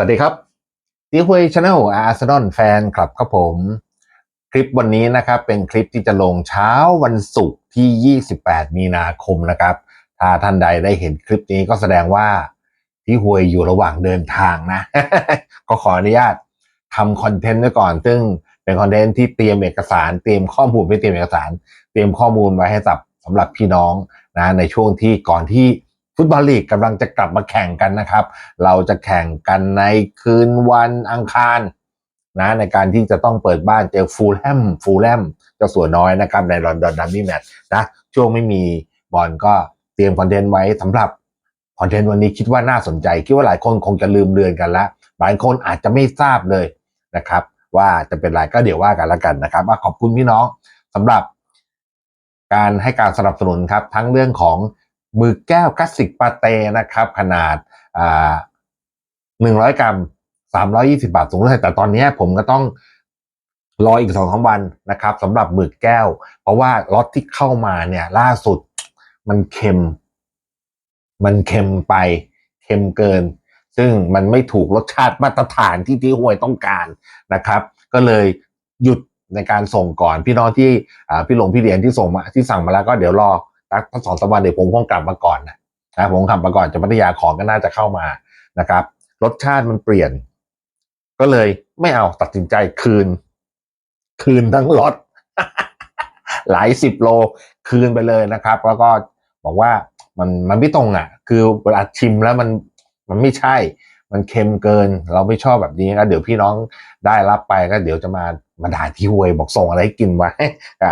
สวัสดีครับตีฮุยชาแนลอาร์เซนอลแฟนคลับครับผม คลิปวันนี้นะครับเป็นคลิปที่จะลงเช้าวันศุกร์ที่ 28 มีนาคมนะครับ ถ้าท่านใดได้เห็นคลิปนี้ก็แสดงว่าที่ฮวยอยู่ระหว่างเดินทางนะ ก็ขออนุญาตทำคอนเทนต์ไว้ก่อน ซึ่งเป็นคอนเทนต์ที่เตรียมเอกสาร เตรียมข้อมูลไม่เตรียมเอกสาร เตรียมข้อมูลไว้ให้สับสำหรับพี่น้องนะในช่วงที่ก่อนที่ ฟุตบอลลีกกำลังจะกลับมาแข่งกันนะครับ เราจะแข่งกันในคืนวันอังคารนะในการที่จะต้องเปิดบ้านเจอฟูลแฮมฟูลแฮมเจ้าสัวน้อยนะครับในลอนดอนดัมมี่แมตช์นะช่วงไม่มีบอลก็เตรียมคอนเทนต์ไว้สำหรับคอนเทนต์วันนี้คิดว่าน่าสนใจ คิดว่าหลายคนคงจะลืมเลือนกันล้วหลายคนอาจจะไม่ทราบเลยนะครับ ว่าจะเป็นไรก็เดี๋ยวว่ากันละกันนะครับขอบคุณพี่น้องสำหรับการให้การสนับสนุนครับ ทั้งเรื่องของ มือแก้วคลาสสิกปาเต้นะครับ ขนาดหนึ่งร้อยกรัมสามร้อยี่สิบาทสูงเลยแต่ตอนนี้ผมก็ต้องรออีกสองสามวันนะครับสำหรับหมึกแก้ว เพราะว่าล็อตที่เข้ามาเนี่ย ล่าสุดมันเค็ม มันเค็มไป เค็มเกิน ซึ่งมันไม่ถูกรสชาติมาตรฐานที่ที่หวยต้องการนะครับ ก็เลยหยุดในการส่งก่อน พี่น้องที่พี่หลงพี่เหรียญที่ส่งมาที่สั่งมาแล้วก็เดี๋ยวรอ สักสองสามวันเดี๋ยวผมคงกลับมาก่อนนะนะผมกลับมาก่อนจะพัทยาของก็น่าจะเข้ามานะครับ รสชาติมันเปลี่ยน ก็เลยไม่เอาตัดสินใจคืน คืนทั้งรถหลายสิบโลคืนไปเลยนะครับ แล้วก็บอกว่ามันมันไม่ตรงอะ คือเวลาชิมแล้วมันมันไม่ใช่ มันเค็มเกิน เราไม่ชอบแบบนี้ก็เดี๋ยวพี่น้อง ได้รับไปก็เดี๋ยวจะมามาด่าที่หวยบอกส่งอะไรให้กินไว้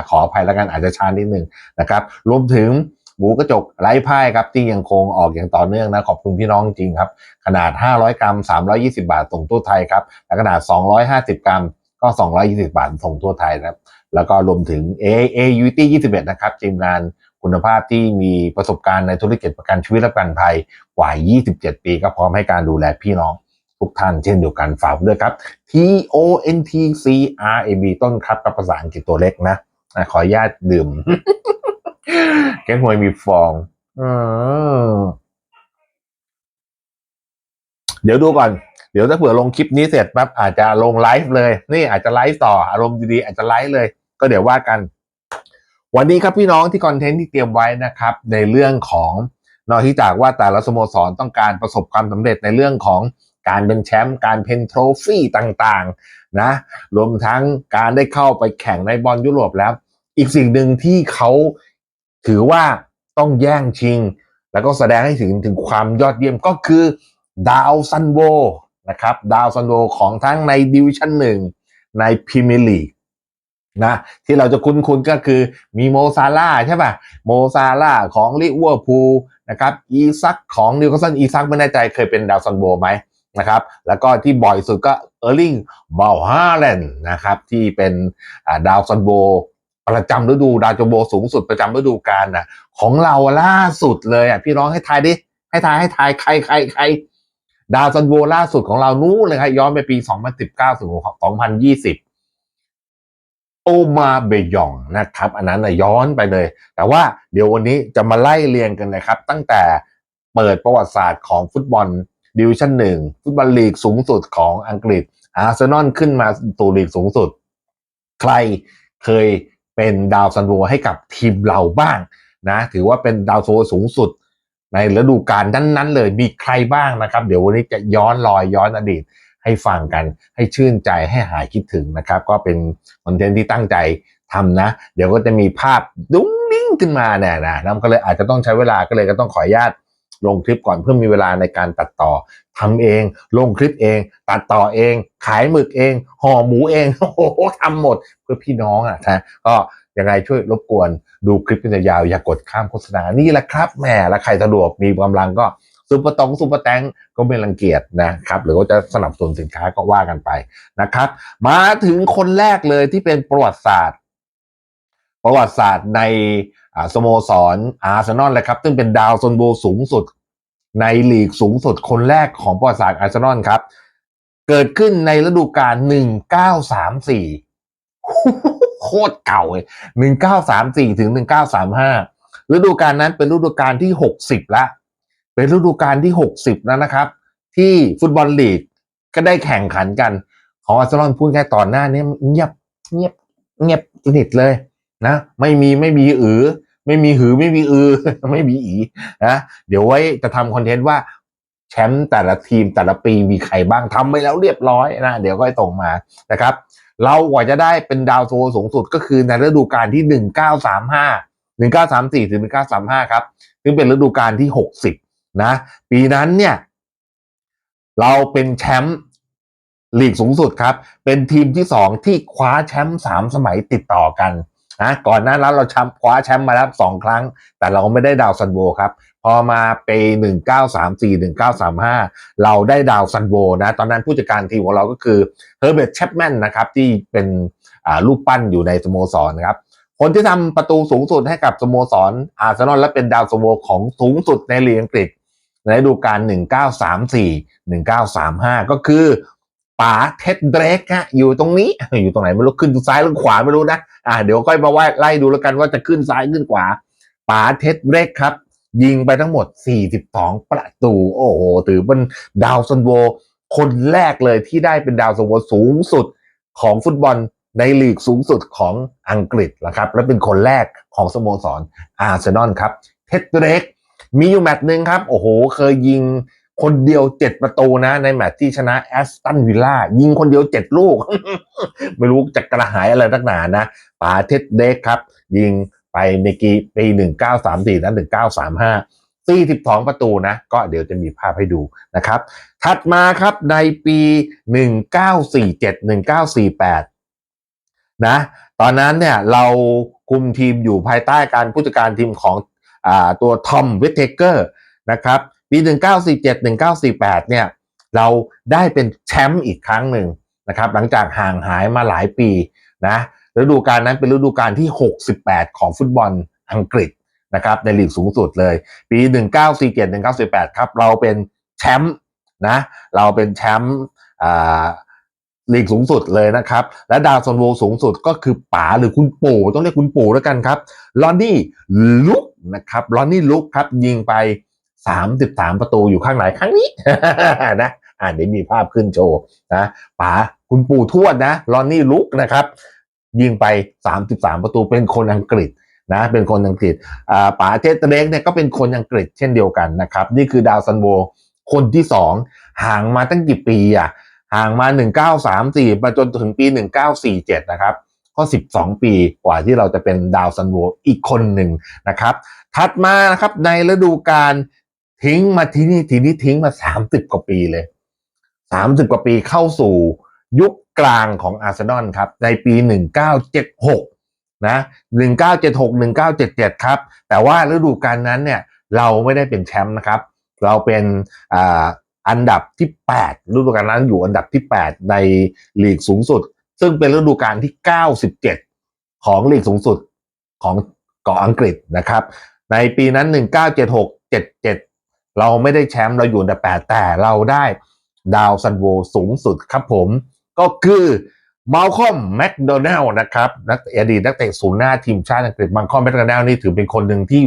ขออภัยแล้วกันอาจจะช้านิดนึงนะครับ รวมถึงหมูกระจกไร้พ่ายครับที่ยังคงออกอย่างต่อเนื่องนะ ขอบคุณพี่น้องจริงครับ ขนาด 500 กรัม 320 บาทส่งทั่วไทยครับและขนาด 250 กรัมก็ 220 บาทส่งทั่วไทยนะครับแล้วก็รวมถึง A A U T 21 นะครับทีมงานคุณภาพที่มีประสบการณ์ในธุรกิจประกันชีวิตและประกันภัยกว่า 27 ปี ก็พร้อมให้การดูแลพี่น้อง ทุกท่านเช่นเดียวกันฝากด้วยครับ T O N T C R A B ต้นครับกับภาษาอังกฤษตัวเล็กนะขออนุญาตดื่ม แก้หวยมีฟองอเดี๋ยวดูก่อน เดี๋ยวถ้าเผื่อลงคลิปนี้เสร็จปั๊บอาจจะลงไลฟ์เลย นี่อาจจะไลฟ์ต่ออารมณ์ดีๆ อาจจะไลฟ์เลย ก็เดี๋ยวว่ากัน วันนี้ครับพี่น้องที่คอนเทนต์ที่เตรียมไว้นะครับ ในเรื่องของนอกจากว่าแต่ละสโมสรต้องการประสบความสำเร็จในเรื่องของ การเป็นแชมป์การเพนโทรฟี่ต่างๆนะรวมทั้งการได้เข้าไปแข่งในบอลยุโรปแล้ว อีกสิ่งหนึ่งที่เขาถือว่าต้องแย่งชิง แล้วก็แสดงให้ถึงถึงความยอดเยี่ยมก็คือดาวซันโวนะครับดาวซันโวของทั้งในดิวิชั่นหนึ่งในพรีเมียร์ลีกนะที่เราจะคุ้นๆก็คือมีโมซาร่าใช่ป่ะโมซาร่าของลิเวอร์พูลนะครับอีซักของนิวคาสเซิลอีซักไม่แน่ใจเคยเป็นดาวซันโวไหม นะครับ แล้วก็ที่บ่อยสุดก็เออร์ลิงบาฮาเลนนะครับที่เป็นดาวซันโวประจำฤดูดาวจโบสูงสุดประจำฤดูกาลนะของเราล่าสุดเลยอะพี่น้องให้ทายดิให้ทายให้ทายใครใครใครดาวซันโวล่าสุดของเรานู้นเลยครับย้อนไปปี 2019ถึง2020 โอมาเบยองนะครับ อันนั้นนะย้อนไปเลย แต่ว่าเดี๋ยววันนี้จะมาไล่เรียงกันนะครับ ตั้งแต่เปิดประวัติศาสตร์ของฟุตบอล ดิวิชั่นหนึ่งฟุตบอลลีกสูงสุดของอังกฤษ อาร์เซนอลขึ้นมาสู่ลีกสูงสุด ใครเคยเป็นดาวซันโวให้กับทีมเราบ้างนะถือว่าเป็นดาวซันโวสูงสุด ในฤดูกาลนั้นๆเลยมีใครบ้างนะครับ เดี๋ยววันนี้จะย้อนรอยย้อนอดีตให้ฟังกันให้ชื่นใจให้หายคิดถึงนะครับ ก็เป็นคอนเทนต์ที่ตั้งใจทำนะ เดี๋ยวก็จะมีภาพดุ้งดิ้งขึ้นมาเนี่ยนะแล้วก็เลยอาจจะต้องใช้เวลาก็เลยก็ต้องขออนุญาต ลงคลิปก่อนเพื่อมีเวลาในการตัดต่อทำเอง ลงคลิปเอง ตัดต่อเอง ขายหมึกเอง ห่อหมูเอง โอ้โหทำหมดเพื่อพี่น้องอะนะก็ยังไงช่วยรบกวนดูคลิปเป็นยาวอย่ากดข้ามโฆษณานี่แหละครับแหมแล้วใครสะดวกมีกำลังก็ซุปเปอร์ตองซุปเปอร์แตงก็ไม่รังเกียจนะครับ หรือว่าจะสนับสนุนสินค้าก็ว่ากันไปนะครับ มาถึงคนแรกเลยที่เป็นประวัติศาสตร์ ประวัติศาสตร์ในสโมสรอาร์เซนอลเลยครับซึ่งเป็นดาวซันโวสูงสุด ในลีกสูงสุดคนแรกของประวัติศาสตร์อาร์เซนอลครับ เกิดขึ้นในฤดูกาล 1934 โคตรเก่าเลย 1934 ถึง 1935 ฤดูกาลนั้นเป็นฤดูกาลที่ 60 ละ เป็นฤดูกาลที่ 60 แล้วนะครับ ที่ฟุตบอลลีกก็ได้แข่งขันกัน ของอาร์เซนอลพูดแค่ตอนหน้านี้เงียบเงียบเงียบสนิทเลย นะไม่มีไม่มีอือ ไม่มีหือไม่มีอือ ไม่มีอีนะเดี๋ยวไว้จะทำคอนเทนต์ว่าแชมป์แต่ละทีมแต่ละปีมีใครบ้างทำไปแล้วเรียบร้อยนะเดี๋ยวก็ให้ส่งมานะครับ เรากว่าจะได้เป็นดาวโซสูงสุดก็คือในฤดูกาลที่หนึ่งเก้าสามห้าหนึ่งเก้าสามสี่ถึงหนึ่งเก้าสามห้าครับ ซึ่งเป็นฤดูกาลที่หกสิบนะ ปีนั้นเนี่ย เราเป็นแชมป์ลีกสูงสุดครับ เป็นทีมที่สองที่คว้าแชมป์สามสมัยติดต่อกัน นะก่อนหน้านั้นเราชมป์คว้าแชมป์มาแล้วสองครั้ง แต่เราไม่ได้ดาวซันโบครับ พอมาปีหนึ่งเก้าสามสี่หนึ่งเก้าสามห้าเราได้ดาวซันโบนะตอนนั้นผู้จัดการทีมของเราก็คือเฮอร์เบิร์ตแชปแมนนะครับที่เป็นอ่าลูกปั้นอยู่ในสโมสรนะครับคนที่ทำประตูสูงสุดให้กับสโมสรอาร์เซนอลและเป็นดาวซันโบของสูงสุดในลีกอังกฤษในฤดูกาล1934 1935 ก็คือ ป๋าเท็ดเดรกฮะอยู่ตรงนี้ อยู่ตรงไหนไม่รู้ขึ้นซ้ายหรือขวาไม่รู้นะอ่าเดี๋ยวค่อยมาว่าไล่ดูแล้วกันว่าจะขึ้นซ้ายขึ้นขวาป๋าเท็ดเดรกครับ ยิงไปทั้งหมด 42 ประตู โอ้โหถือเป็นดาวซันโว คนแรกเลยที่ได้เป็นดาวซันโวสูงสุดของฟุตบอลในลีกสูงสุดของอังกฤษนะครับและเป็นคนแรกของสโมสรอาร์เซนอลครับเท็ดเดรกมีอยู่แมตช์หนึ่งครับ โอ้โห เคยยิง คนเดียวเจ็ดประตูนะ ในแมตช์ที่ชนะแอสตันวิลล่ายิงคนเดียวเจ็ดลูก ไม่รู้จะกระหายอะไรตั้งนานนะปาเท็ดเดกครับ ยิงไปในกีปีหนึ่งเก้าสามสี่นั้นหนึ่งเก้าสามห้าสี่สิบสองประตูนะ ก็เดี๋ยวจะมีภาพให้ดูนะครับ ถัดมาครับในปีหนึ่งเก้าสี่เจ็ดหนึ่งเก้าสี่แปดนะ ตอนนั้นเนี่ยเราคุมทีมอยู่ภายใต้การผู้จัดการทีมของอตัวทอมวิทเทเกอร์นะครับ ปี 1947 1948 เนี่ยเราได้เป็นแชมป์อีกครั้งหนึ่งนะครับหลังจากห่างหายมาหลายปีนะฤดูกาลนั้นเป็นฤดูกาลที่ 68 ของฟุตบอลอังกฤษนะครับในลีกสูงสุดเลย ปี 1947 1948 ครับเราเป็นแชมป์นะเราเป็นแชมป์ลีกสูงสุดเลยนะครับ และดาวซอนโวสูงสุดก็คือป๋าหรือคุณปู่ต้องเรียกคุณปู่แล้วกันครับลอนนี่ลุกนะครับลอนนี่ลุกครับยิงไป 33ประตูอยู่ข้างไหนข้างนี้นะอ่าเดี๋ยวมีภาพขึ้นโชว์นะป๋าคุณปู่ทวดนะลอนนี่ลุกนะครับ ยิงไป 33 ประตูเป็นคนอังกฤษนะเป็นคนอังกฤษอ่าป๋าเจตเล็กเนี่ยก็เป็นคนอังกฤษเช่นเดียวกันนะครับ นี่คือดาวซันโวคนที่สองห่างมาตั้งกี่ปีอะห่างมา 1934 มาจนถึงปี 1947 นะครับ ก็ 12 ปีกว่าที่เราจะเป็นดาวซันโวอีกคนหนึ่งนะครับ ถัดมานะครับในฤดูกาล ทิ้งมาที่นี่ทีนี้ทิ้งมา30กว่าปีเลย30กว่าปีเข้าสู่ยุคกลางของอาร์เซนอลครับ ในปี1976นะ1976 1977ครับ แต่ว่าฤดูกาลนั้นเนี่ย เราไม่ได้เป็นแชมป์นะครับ เราเป็นอ่าอันดับที่8ฤดูกาลนั้นอยู่อันดับที่8ในลีกสูงสุด ซึ่งเป็นฤดูกาลที่97ของลีกสูงสุดของเกาะอังกฤษนะครับ ในปีนั้น1976 77เเราไม่ได้แชมป์เราอยู่อันดับ8แต่เราได้ดาวซันโวสูงสุดครับผมก็คือมาลคอมแมคโดนัลนะครับนักอดีตนักเตะศูนย์หน้าทีมชาติอังกฤษมาลคอมแมคโดนัลนี่ถือเป็นคนหนึ่งที่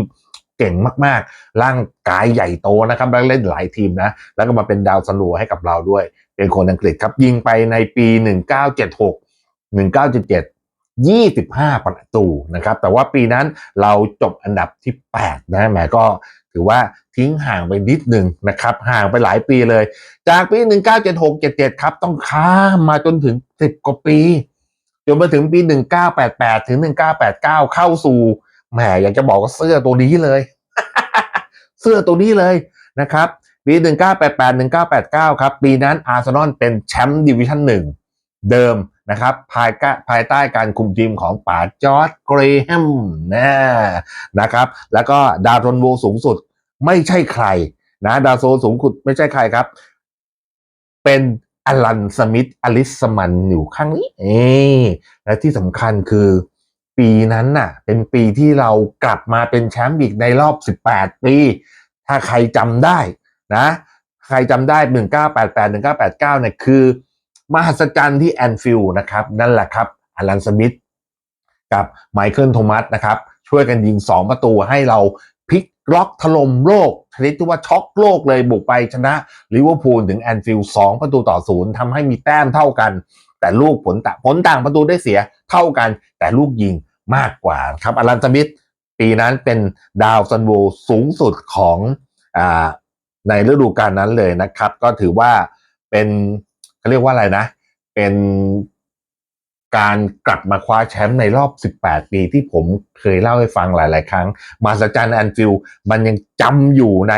เก่งมากๆ ร่างกายใหญ่โตนะครับแล้วเล่นหลายทีมนะ แล้วก็มาเป็นดาวซันโวให้กับเราด้วย เป็นคนอังกฤษครับ ยิงไปในปี 1976 1977 25 ประตูนะครับ แต่ว่าปีนั้นเราจบอันดับที่ 8 นะแหมก็ ถือว่าทิ้งห่างไปนิดหนึ่งนะครับ ห่างไปหลายปีเลย จากปี 1976 77 ครับ ต้องข้ามมาจนถึง 10 กว่าปี จนมาถึงปี 1988 ถึง 1989 เข้าสู่แหมอยากจะบอกว่าเสื้อตัวนี้เลย เสื้อตัวนี้เลยนะครับ ปี 1988 1989 ครับ ปีนั้นอาร์เซนอลเป็นแชมป์ดิวิชั่นหนึ่งเดิม นะครับภายใต้ภายใต้การคุมทีมของป๋าจอร์ดเกรแฮมนะนะครับ แล้วก็ดาวทนโวสูงสุดไม่ใช่ใครนะดาวโซสูงสุดไม่ใช่ใครครับ เป็นอลันสมิธอลิสมันอยู่ข้างนี้เอและที่สำคัญคือปีนั้นน่ะ เป็นปีที่เรากลับมาเป็นแชมป์อีกในรอบ 18 ปี ถ้าใครจำได้นะ ใครจำได้ 1988 1989เนี่ยคือ มหัศจรรย์ที่แอนฟิลด์นะครับนั่นแหละครับอลันสมิธกับไมเคิลโทมัสนะครับช่วยกันยิง 2 ประตูให้เราพลิกล็อกถล่มโลกชนิดที่ว่าช็อกโลกเลยบุกไปชนะลิเวอร์พูลถึงแอนฟิลด์สองประตูต่อศูนย์ทำให้มีแต้มเท่ากัน แต่ลูกผลต่างผลต่างประตูได้เสียเท่ากัน แต่ลูกยิงมากกว่าครับอลันสมิธปีนั้นเป็นดาวซันโวสูงสุดของอในฤดูกาลนั้นเลยนะครับ ก็ถือว่าเป็น เขาเรียกว่าอะไรนะ เป็นการกลับมาคว้าแชมป์ในรอบ 18 ปีที่ผมเคยเล่าให้ฟังหลาย ๆ ครั้ง มาสจันแอนฟิลมันยังจำอยู่ใน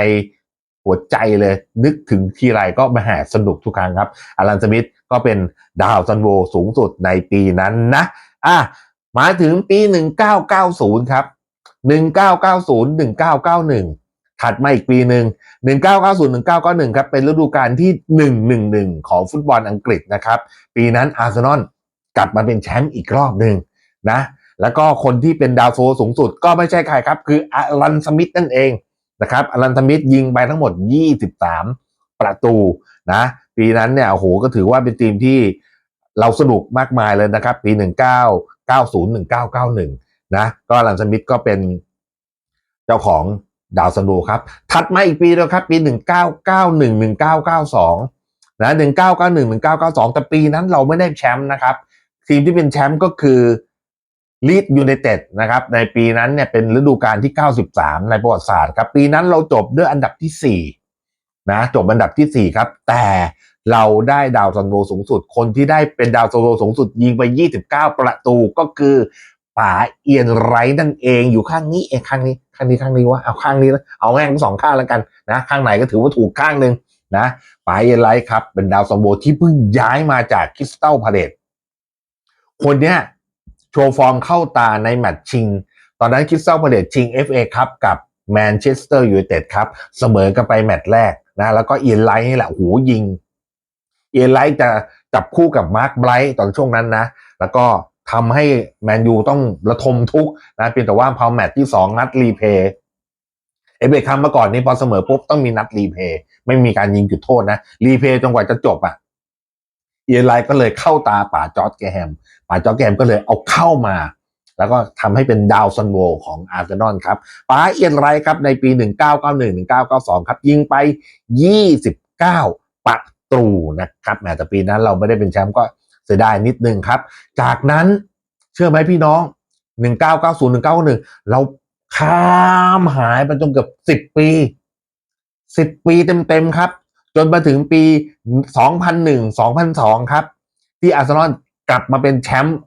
หัวใจเลย นึกถึงทีไรก็มาแห่สนุกทุกครั้งครับอลันสมิธก็เป็นดาวซันโวสูงสุดในปีนั้นนะ อะ มาถึงปี 1990 ครับ 1990 1991 ถัดมาอีกปีหนึ่ง1990 1991ครับเป็นฤดูกาลที่ 111 ของฟุตบอลอังกฤษนะครับ ปีนั้นอาร์เซนอลกลับมาเป็นแชมป์อีกรอบหนึ่งนะแล้วก็คนที่เป็นดาวโซสูงสุดก็ไม่ใช่ใครครับ คืออารันสมิธนั่นเองนะครับอารันสมิธยิงไปทั้งหมด 23 ประตูนะปีนั้นเนี่ยโอ้โหก็ถือว่าเป็นทีมที่เราสนุกมากมายเลยนะครับ ปี 1990 1991นะก็อารันสมิธก็เป็นเจ้าของ ดาวซันโวครับ ถัดมาอีกปีเดียวครับ ปี 1991 1992นะ1991 1992 แต่ปีนั้นเราไม่ได้แชมป์นะครับ ทีมที่เป็นแชมป์ก็คือลีดยูไนเต็ดนะครับในปีนั้นเนี่ยเป็นฤดูกาลที่ 93 ในประวัติศาสตร์ครับ ปีนั้นเราจบด้วยอันดับที่ 4 นะจบอันดับที่ 4 ครับ แต่เราได้ดาวซันโวสูงสุด คนที่ได้เป็นดาวซันโวสูงสุดยิงไป 29 ประตูก็คือป๋าเอียนไรท์นั่นเองอยู่ข้างนี้เองข้างนี้ ข้างนี้ข้างนี้ว่าเอาข้างนี้เอาแม่งทั้งสองข้างแล้วกันนะข้างไหนก็ถือว่าถูกข้างหนึ่งนะป๋าเอียนไรท์ครับ เป็นดาวซันโวที่เพิ่งย้ายมาจากคริสตัลพาเลตคนเนี้ยโชว์ฟอร์มเข้าตาในแมตช์ชิง ตอนนั้นคริสตัลพาเลตชิง FA ครับกับแมนเชสเตอร์ยูไนเต็ดครับ เสมอกันไปแมตช์แรกนะแล้วก็เอียนไลท์นี่แหละโหยิง เอียนไลท์จะจับคู่กับมาร์คไบรท์ตอนช่วงนั้นนะ แล้วก็ ทำให้แมนยูต้องระทมทุกนะเพียงแต่ว่าพอแมตช์ที่สองนัดรีเพย์เอเบคัมเมาก่อนนี้พอเสมอปุ๊บต้องมีนัดรีเพย์ไม่มีการยิงจุดโทษนะ รีเพย์จนกว่าจะจบอะเอียนไลท์ก็เลยเข้าตาป่าจอร์ดแกแฮมป่าจอร์ดแกแฮมก็เลยเอาเข้ามา แล้วก็ทำให้เป็นดาวซันโวของอาร์เซนอลครับป๋าเอียนไรท์ครับในปี 1991 1992 ครับ ยิงไป 29 ประตูนะครับแม้แต่ปีนั้นเราไม่ได้เป็นแชมป์ก็ สียดายนิดนึงครับ จากนั้นเชื่อไหมพี่น้อง 1990 1991 เราข้ามหายไปจนเกือบ10 ปี 10 ปีเต็มๆครับ จนมาถึงปี 2001 2002 ครับ ที่อาร์เซนอลกลับมาเป็นแชมป์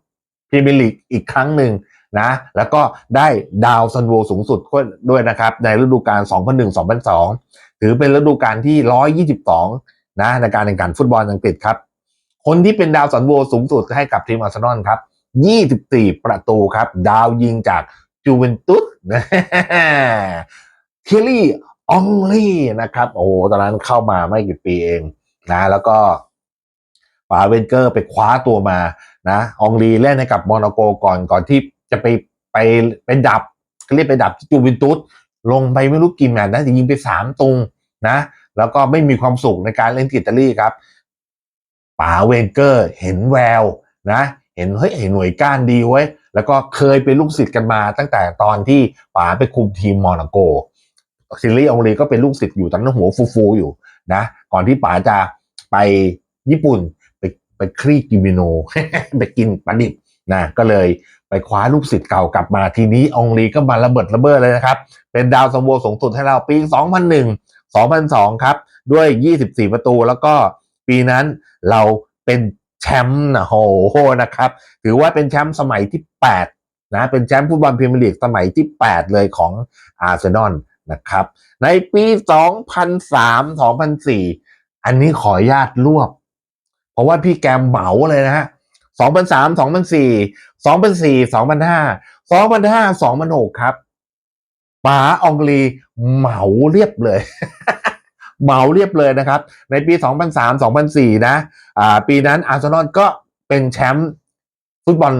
พรีเมียร์ลีกอีกครั้งหนึ่งนะแล้วก็ได้ดาวซันโวสูงสุดด้วยนะครับ ในฤดูกาล 2001 2002 ถือเป็นฤดูกาลที่ 122 นะในการแข่งขันฟุตบอลอังกฤษครับ คนที่เป็นดาวซันโวสูงสุดให้กับทีมอาร์เซนอลครับ 24 ประตูครับ ดาวยิงจากจูเวนตุสเทลลี่อองลี่นะครับ โอ้โห ตอนนั้นเข้ามาไม่กี่ปีเองนะ แล้วก็ปาเวนเกอร์ไปคว้าตัวมานะอองลีเล่นให้กับโมนาโกก่อนก่อนที่จะไปไปไปดับเรียกไปดับที่จูเวนตุสลงไปไม่รู้กี่แมตช์นะจะยิงไปสามตุงนะ แล้วก็ไม่มีความสุขในการเล่นอิตาลีครับ ป๋าเวนเกอร์ เห็นแววนะ เห็นเฮ้ยหน่วยก้านดีไว้ยแล้วก็เคยเป็นลูกศิษย์กันมาตั้งแต่ตอนที่ป๋าไปคุมทีมโมนาโกซิลลี่องลีก็เป็นลูกศิษย์อยู่ตอนนั้นหัวฟูๆอยู่นะ ก่อนที่ป๋าจะไปญี่ปุ่นไปไปครีกิมิโนไปกินปลาดิบนะก็เลยไปคว้าลูกศิษย์เก่ากลับมาทีนี้องลีก็มาระเบิดระเบ้อเลยนะครับ เป็นดาวซันโวสูงสุดให้เราปี 2001 2002 ครับ ด้วย 24 ประตูแล้วก็ ปีนั้นเราเป็นแชมป์นะโหนะครับ ถือว่าเป็นแชมป์สมัยที่ 8 นะ เป็นแชมป์ฟุตบอลพรีเมียร์ลีกสมัยที่ 8 เลยของอาร์เซนอลนะครับ ในปี 2003 2004 อันนี้ขออนุญาตรวบ เพราะว่าพี่แกมเหมาเลยนะฮะ2003 2004 2004 2005 2005 2006 ครับป๋าอองลีเหมาเรียบเลย เหมาเรียบเลยนะครับ ในปี 2003 2004 นะอ่าปีนั้นอาร์เซนอลก็เป็นแชมป์ฟุตบอล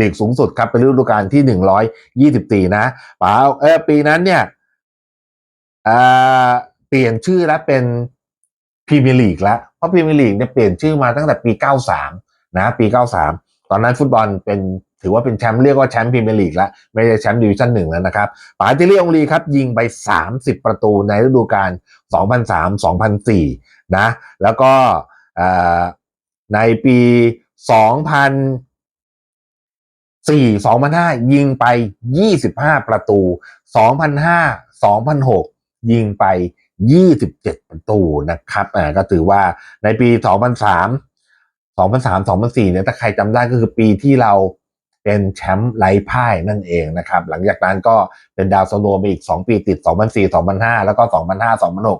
ลีกสูงสุดครับ เป็นฤดูกาลที่ 124 นะป๋าเออปีนั้นเนี่ยอ่าเปลี่ยนชื่อแล้วเป็นพรีเมียร์ลีกแล้วเพราะพรีเมียร์ลีกเนี่ยเปลี่ยนชื่อมาตั้งแต่ปี 93 นะ ปี 93 ตอนนั้นฟุตบอลเป็น ถือว่าเป็นแชมป์เรียกว่าแชมป์พรีเมียร์ลีกแล้วไม่ใช่แชมป์ดิวิชั่นหนึ่งแล้วนะครับปาเจเรียองลีครับยิงไป 30 ประตูในฤดูกาล2003-2004 นะ แล้วก็เอ่อในปี2004 2005 ยิงไป 25 ประตู 2005 2006 ยิงไป 27 ประตูนะครับอ่าก็ถือว่าในปี 2003 2003 2004 เนี่ยถ้าใครจำได้ก็คือปีที่เรา เป็นแชมป์ไร้พ่ายนั่นเองนะครับ หลังจากนั้นก็เป็นดาวซันโวมาอีก 2 ปีติด 2004 2005 แล้วก็ 2005 2006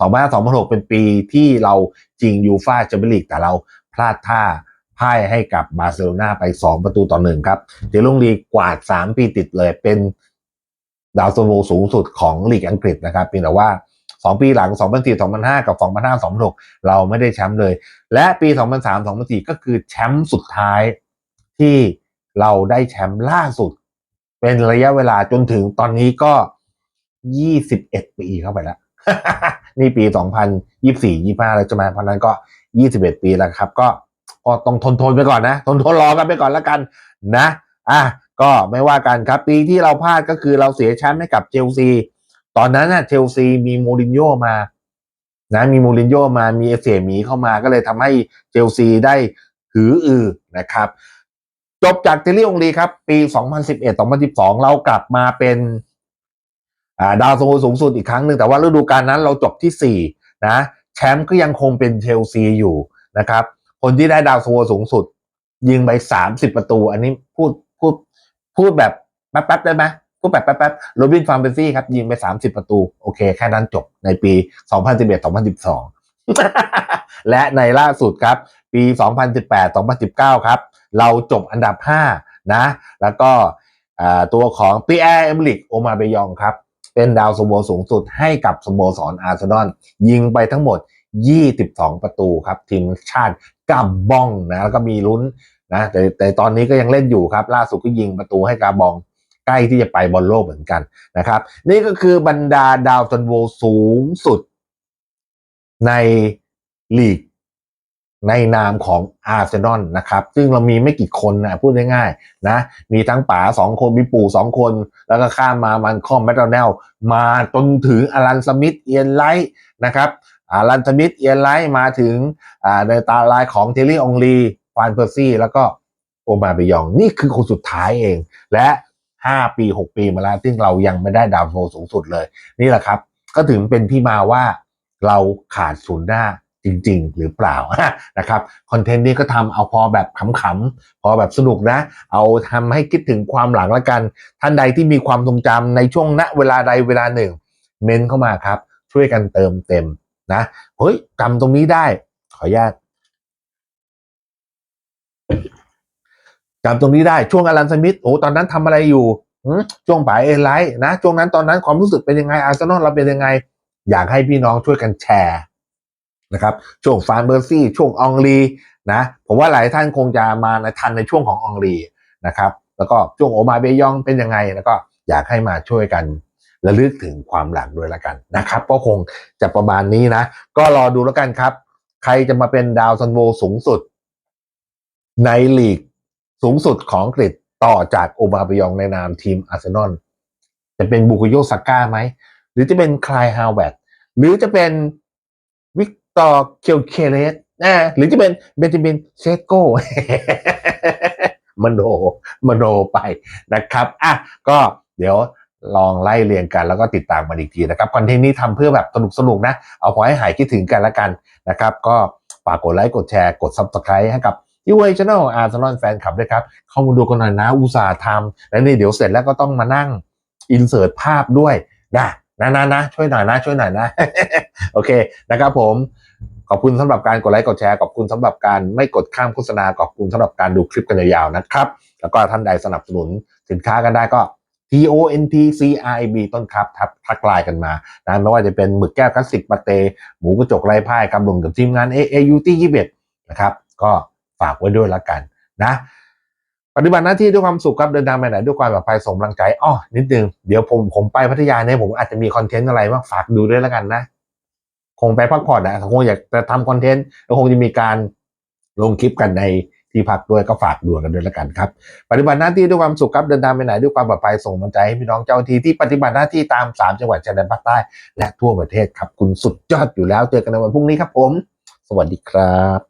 2005 2006 เป็นปีที่เราจริงยูฟ่าแชมเปี้ยนลีกแต่เราพลาดท่าพ่ายให้กับบาร์เซโลนาไป 2 ประตูต่อหนึ่งครับเจลงลีกวาด 3 ปีติดเลยเป็นดาวซันโวสูงสุดของลีกอังกฤษนะครับเพียงแต่ว่า2ปีหลัง 2004 2005 กับ 2005 2006 เราไม่ได้แชมป์เลย และปี 2003 2004 ก็คือแชมป์สุดท้ายที่ เราได้แชมป์ล่าสุด เป็นระยะเวลาจนถึงตอนนี้ก็21ปีเข้าไปแล้ว นี่ปี2024 25แล้วจะมาเพราะนั้นก็21ปีแล้วครับ ก็ก็ต้องทนทนไปก่อนนะ ทนทนรอกันไปก่อนแล้วกันนะ อะก็ไม่ว่ากันครับ ปีที่เราพลาดก็คือเราเสียแชมป์ให้กับเชลซี ตอนนั้นน่ะเชลซีมีโมรินโญ่มานะมีมูรินโญ่มามีเอเสียหมีเข้ามาก็เลยทำให้เชลซีได้หืออือนะครับ จบจากเทลลี่องลีครับ ปี 2011-2012 เรากลับมาเป็นาดาวซันโวสูงสุดอีกครั้งหนึ่งแต่ว่าฤดูกาลนั้นเราจบที่ 4 นะ แชมป์ก็ยังคงเป็นเชลซีอยู่นะครับ คนที่ได้ดาวซันโวสูงสุด ยิงไป 30 ประตู อันนี้พูดพูดพูดแบบแป๊บๆได้ไหมพูดแบบแป๊บๆโรบินฟาร์มเบซี่ครับ ยิงไป 30 ประตู โอเค แค่นั้นจบในปี 2011-2012 และในล่าสุดครับ ปี 2018-2019 ครับ เราจบอันดับ 5 นะ แล้วก็ตัวของปีแอร์เอมลิกโอมาเบยองครับ เป็นดาวสโมสูงสุดให้กับสโมสรอาร์เซนอลยิงไปทั้งหมด 22 ประตูครับ ทีมชาติกาบองนะแล้วก็มีลุ้นนะแต่แต่ตอนนี้ก็ยังเล่นอยู่ครับ ล่าสุดก็ยิงประตูให้กาบองใกล้ที่จะไปบอลโลกเหมือนกันนะครับ นี่ก็คือบรรดาดาวซันโวสูงสุดในลีก ในนามของอาร์เซนอลนะครับ ซึ่งเรามีไม่กี่คนนะพูดง่ายๆนะ มีทั้งป๋าสองคนมีปู่สองคน แล้วก็ข้ามมามันคอมแมตโดเนลมาจนถึงอารันสมิธเอียนไลท์นะครับอารันสมิธเอียนไลท์มาถึงในตาลายของเทลลี่องลีฟานเพอร์ซี่แล้วก็โอมาเบยองนี่คือคนสุดท้ายเอง และ 5 ปี 6 ปีมาแล้วซึ่งเรายังไม่ได้ดาวโซสูงสุดเลย นี่แหละครับ ก็ถึงเป็นที่มาว่าเราขาดศูนย์หน้า จริง ๆ หรือเปล่านะครับคอนเทนต์นี้ก็ทำเอาพอแบบขำๆพอแบบสนุกนะ เอาทำให้คิดถึงความหลังละกัน ท่านใดที่มีความทรงจำในช่วงณเวลาใดเวลาหนึ่ง เมนเข้ามาครับ ช่วยกันเติมเต็มนะเฮ้ยจำตรงนี้ได้ ขออนุญาตจำตรงนี้ได้ช่วงอลันสมิธโอ้ตอนนั้นทำอะไรอยู่ช่วงป่ายเอไลท์นะช่วงนั้นตอนนั้นความรู้สึกเป็นยังไงอาร์เซนอลเราเป็นยังไง อยากให้พี่น้องช่วยกันแชร์ นะครับช่วงฟานเบอร์ซี่ช่วงอองลีนะผมว่าหลายท่านคงจะมาในทันในช่วงของอองลีนะครับแล้วก็ช่วงโอมาเบยองเป็นยังไงแล้วก็อยากให้มาช่วยกันระลึกถึงความหลังด้วยละกันนะครับก็คงจะประมาณนี้นะ ก็รอดูแล้วกันครับ ใครจะมาเป็นดาวซันโวสูงสุด ในลีกสูงสุดของอังกฤษต่อจากโอมาเบยองในนามทีมอาร์เซนอลจะเป็นบุกโยซาก้าไหมหรือจะเป็นคลายฮาวเวดหรือจะเป็น ต่อเคียวเคเลสนะหรือจะเป็นเบนจามินเซโก้มโนมโนไปนะครับอะก็เดี๋ยวลองไล่เรียงกันแล้วก็ติดตามมาอีกทีนะครับคอนเทนต์นี้ทำเพื่อแบบสนุกสนุกนะ เอาพอให้หายคิดถึงกันละกันนะครับ ก็ฝากกดไลค์กดแชร์กด subscribe ให้กับยูเอชแนลอาร์เซนอลแฟนคลับด้วยครับเข้ามาดูกันหน่อยนะอุตส่าห์ทำแล้วนี่เดี๋ยวเสร็จแล้วก็ต้องมานั่งอินเสิร์ตภาพด้วยนะ นะนะนะช่วยหน่อยนะช่วยหน่อยนะ โอเคนะครับผมขอบคุณสำหรับการกดไลค์กดแชร์ขอบคุณสำหรับการไม่กดข้ามโฆษณาขอบคุณสำหรับการดูคลิปกันยาวๆนะครับ แล้วก็ท่านใดสนับสนุนสินค้ากันได้ก็ T O N T C R I B ต้นครับทักทักไลน์กันมานะไม่ว่าจะเป็นหมึกแก้วคลาสสิกปาเต หมูกระจกไร้พ่ายกำลุงกับทีมงาน A A U T 21นะครับ ก็ฝากไว้ด้วยละกันนะ ปฏิบัติหน้าที่ด้วยความสุขครับเดินทางไปไหนด้วยความปลอดภัยส่งกำลังใจอ้อนิดนึงเดี๋ยวผมผมไปพัทยาเนี่ยผมอาจจะมีคอนเทนต์อะไรมาฝากดูด้วยแล้วกันนะ คงไปพักผ่อนนะคงอยากจะทำคอนเทนต์แล้วคงจะมีการลงคลิปกันในที่พักด้วยก็ฝากดูกันด้วยแล้วกันครับ ปฏิบัติหน้าที่ด้วยความสุขครับเดินทางไปไหนด้วยความปลอดภัยส่งกำลังใจให้พี่น้องเจ้าหน้าที่ที่ปฏิบัติหน้าที่ตาม3จังหวัดชายแดนภาคใต้และทั่วประเทศครับ คุณสุดยอดอยู่แล้วเจอกันในวันพรุ่งนี้ครับผม สวัสดีครับ